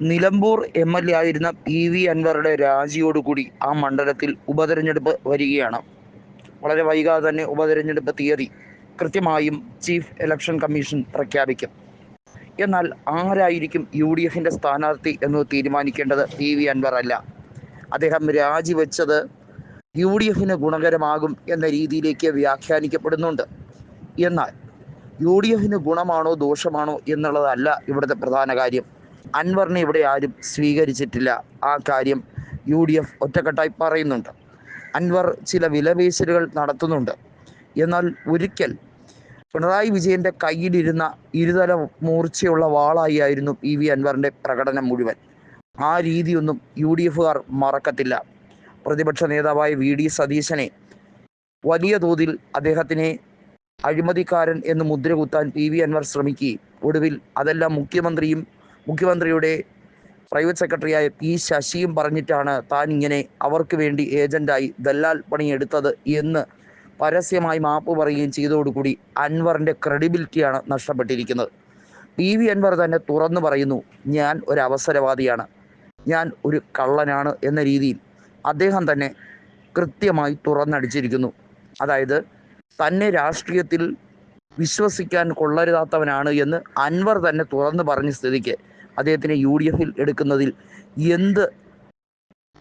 Nilambur M L A ആയിരുന്ന P V അൻവറുടെ രാജിയോടുകൂടി ആ മണ്ഡലത്തിൽ ഉപതെരഞ്ഞെടുപ്പ് വരികയാണ്. വളരെ വൈകാതെ തന്നെ ഉപതെരഞ്ഞെടുപ്പ് തീയതി കൃത്യമായും ചീഫ് ഇലക്ഷൻ കമ്മീഷൻ പ്രഖ്യാപിക്കും. എന്നാൽ ആരായിരിക്കും യു ഡി എഫിന്റെ സ്ഥാനാർത്ഥി എന്ന് തീരുമാനിക്കേണ്ടത് പി വി അൻവർ അല്ല. അദ്ദേഹം രാജിവെച്ചത് യു ഡി എഫിന് ഗുണകരമാകും എന്ന രീതിയിലേക്ക് വ്യാഖ്യാനിക്കപ്പെടുന്നുണ്ട്. എന്നാൽ യു ഡി എഫിന് ഗുണമാണോ ദോഷമാണോ എന്നുള്ളതല്ല ഇവിടുത്തെ പ്രധാന കാര്യം. അൻവറിനെ ഇവിടെ ആരും സ്വീകരിച്ചിട്ടില്ല. ആ കാര്യം യു ഡി എഫ് ഒറ്റക്കെട്ടായി പറയുന്നുണ്ട്. അൻവർ ചില വിലപേശലുകൾ നടത്തുന്നുണ്ട്. എന്നാൽ ഒരിക്കൽ പിണറായി വിജയന്റെ കയ്യിലിരുന്ന ഇരുതല മൂർച്ചയുള്ള വാളായി ആയിരുന്നു പി വി അൻവറിന്റെ പ്രകടനം മുഴുവൻ. ആ രീതിയൊന്നും യു ഡി എഫുകാർ മറക്കത്തില്ല. പ്രതിപക്ഷ നേതാവായ വി ഡി സതീശനെ വലിയ തോതിൽ അദ്ദേഹത്തിനെ അഴിമതിക്കാരൻ എന്ന് മുദ്രകുത്താൻ പി വി അൻവർ ശ്രമിക്കുകയും ഒടുവിൽ അതെല്ലാം മുഖ്യമന്ത്രിയും മുഖ്യമന്ത്രിയുടെ പ്രൈവറ്റ് സെക്രട്ടറിയായ പി ശശിയും പറഞ്ഞിട്ടാണ് താൻ ഇങ്ങനെ അവർക്ക് വേണ്ടി ഏജന്റായി ദല്ലാൽ പണിയെടുത്തത് എന്ന് പരസ്യമായി മാപ്പ് പറയുകയും ചെയ്തതോടുകൂടി അൻവറിന്റെ ക്രെഡിബിലിറ്റിയാണ് നഷ്ടപ്പെട്ടിരിക്കുന്നത്. പി വി അൻവർ തന്നെ തുറന്നു പറയുന്നു ഞാൻ ഒരു അവസരവാദിയാണ്. ഞാൻ ഒരു കള്ളനാണ് എന്ന രീതിയിൽ അദ്ദേഹം തന്നെ കൃത്യമായി തുറന്നടിച്ചിരിക്കുന്നു. അതായത് തന്നെ രാഷ്ട്രീയത്തിൽ വിശ്വസിക്കാൻ കൊള്ളരുതാത്തവനാണ് എന്ന് അൻവർ തന്നെ തുറന്നു പറഞ്ഞ സ്ഥിതിക്ക് അദ്ദേഹത്തിനെ യു ഡി എഫിൽ എടുക്കുന്നതിൽ എന്ത്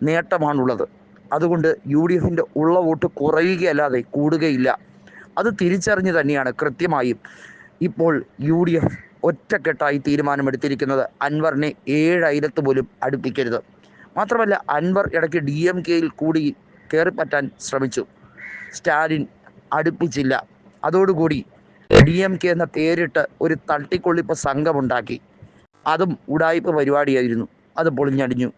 നേട്ടമാണുള്ളത്? അതുകൊണ്ട് യു ഡി എഫിന്റെ ഉള്ള വോട്ട് കുറയുകയല്ലാതെ കൂടുകയില്ല. അത് തിരിച്ചറിഞ്ഞ് തന്നെയാണ് കൃത്യമായും ഇപ്പോൾ യു ഡി എഫ് ഒറ്റക്കെട്ടായി തീരുമാനമെടുത്തിരിക്കുന്നത് അൻവറിനെ ഏഴായിരത്ത് പോലും അടുപ്പിക്കരുത്. മാത്രമല്ല അൻവർ ഇടയ്ക്ക് ഡി എം കെയിൽ കൂടി കയറിപ്പറ്റാൻ ശ്രമിച്ചു. സ്റ്റാലിൻ അടുപ്പിച്ചില്ല. അതോടുകൂടി ഡി എം കെ എന്ന പേരിട്ട് ഒരു തട്ടിക്കൊള്ളിപ്പ് സംഘമുണ്ടാക്കി. അതും ഉടായ്പ പരിപാടിയായിരുന്നു. അത് പൊളിഞ്ഞടിഞ്ഞു.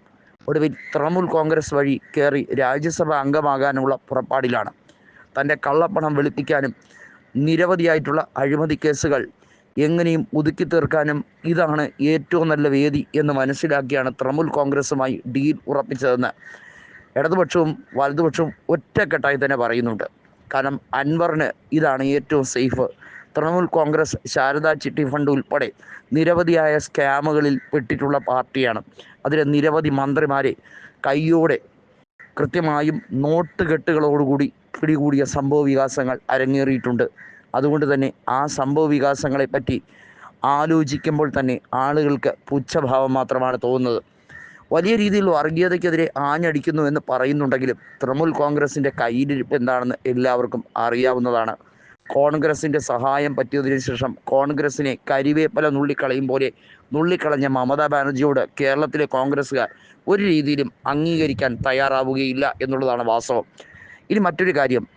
ഒടുവിൽ തൃണമൂൽ കോൺഗ്രസ് വഴി കയറി രാജ്യസഭ അംഗമാകാനുള്ള പുറപ്പാടിലാണ്. തന്റെ കള്ളപ്പണം വെളുപ്പിക്കാനും നിരവധിയായിട്ടുള്ള അഴിമതി കേസുകൾ എങ്ങനെയും ഒതുക്കി തീർക്കാനും ഇതാണ് ഏറ്റവും നല്ല വേദി എന്ന് മനസ്സിലാക്കിയാണ് തൃണമൂൽ കോൺഗ്രസുമായി ഡീൽ ഉറപ്പിച്ചതെന്ന് ഇടതുപക്ഷവും വലതുപക്ഷവും ഒറ്റക്കെട്ടായി തന്നെ പറയുന്നുണ്ട്. കാരണം അൻവറിന് ഇതാണ് ഏറ്റവും സേഫ് തൃണമൂൽ കോൺഗ്രസ് ശാരദാ ചിട്ടി ഫണ്ട് ഉൾപ്പെടെ നിരവധിയായ സ്കാമുകളിൽ പെട്ടിട്ടുള്ള പാർട്ടിയാണ്. അതിലെ നിരവധി മന്ത്രിമാരെ കയ്യോടെ കൃത്യമായും നോട്ട് കെട്ടുകളോടുകൂടി പിടികൂടിയ സംഭവ വികാസങ്ങൾ അരങ്ങേറിയിട്ടുണ്ട്. അതുകൊണ്ട് തന്നെ ആ സംഭവ വികാസങ്ങളെപ്പറ്റി ആലോചിക്കുമ്പോൾ തന്നെ ആളുകൾക്ക് പുച്ഛഭാവം മാത്രമാണ് തോന്നുന്നത്. വലിയ രീതിയിൽ വർഗീയതയ്ക്കെതിരെ ആഞ്ഞടിക്കുന്നു എന്ന് പറയുന്നുണ്ടെങ്കിലും തൃണമൂൽ കോൺഗ്രസിന്റെ കയ്യിലിരിപ്പ് എന്താണെന്ന് എല്ലാവർക്കും അറിയാവുന്നതാണ്. കോൺഗ്രസിന്റെ സഹായം പറ്റിയതിനു ശേഷം കോൺഗ്രസിനെ കരിവേപ്പല നുള്ളിക്കളയും പോലെ നുള്ളിക്കളഞ്ഞ മമതാ ബാനർജിയോട് കേരളത്തിലെ കോൺഗ്രസ്സുകാർ ഒരു രീതിയിലും അംഗീകരിക്കാൻ തയ്യാറാവുകയില്ല എന്നുള്ളതാണ് വാസ്തവം. ഇനി മറ്റൊരു കാര്യം.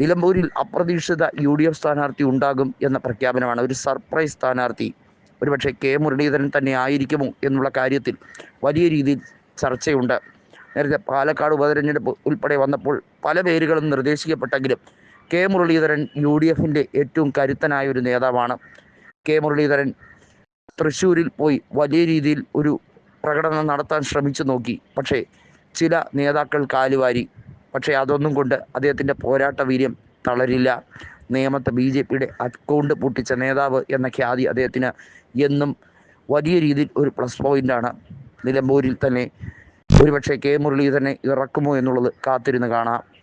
നിലമ്പൂരിൽ അപ്രതീക്ഷിത യു ഡി എഫ് സ്ഥാനാർത്ഥി ഉണ്ടാകും എന്ന പ്രഖ്യാപനമാണ് ഒരു സർപ്രൈസ് സ്ഥാനാർത്ഥി. ഒരുപക്ഷെ കെ മുരളീധരൻ തന്നെ ആയിരിക്കുമോ എന്നുള്ള കാര്യത്തിൽ വലിയ രീതിയിൽ ചർച്ചയുണ്ട്. നേരത്തെ പാലക്കാട് ഉപതെരഞ്ഞെടുപ്പ് ഉൾപ്പെടെ വന്നപ്പോൾ പല പേരുകളും നിർദ്ദേശിക്കപ്പെട്ടെങ്കിലും കെ മുരളീധരൻ യു ഡി എഫിന്റെ ഏറ്റവും കരുത്തനായ ഒരു നേതാവാണ്. കെ മുരളീധരൻ തൃശ്ശൂരിൽ പോയി വലിയ രീതിയിൽ ഒരു പ്രകടനം നടത്താൻ ശ്രമിച്ചു നോക്കി. പക്ഷേ ചില നേതാക്കൾ കാലുവാരി. പക്ഷേ അതൊന്നും കൊണ്ട് അദ്ദേഹത്തിന്റെ പോരാട്ട വീര്യം തളരില്ല. നിയമത്തെ ബി ജെ പിയുടെ അക്കൗണ്ട് പൊട്ടിച്ച നേതാവ് എന്ന ഖ്യാതി അദ്ദേഹത്തിന് എന്നും വലിയ രീതിയിൽ ഒരു പ്ലസ് പോയിന്റാണ് നിലമ്പൂരിൽ തന്നെ ഒരുപക്ഷെ കെ മുരളീധരനെ ഇറക്കുമോ എന്നുള്ളത് കാത്തിരുന്ന് കാണാം.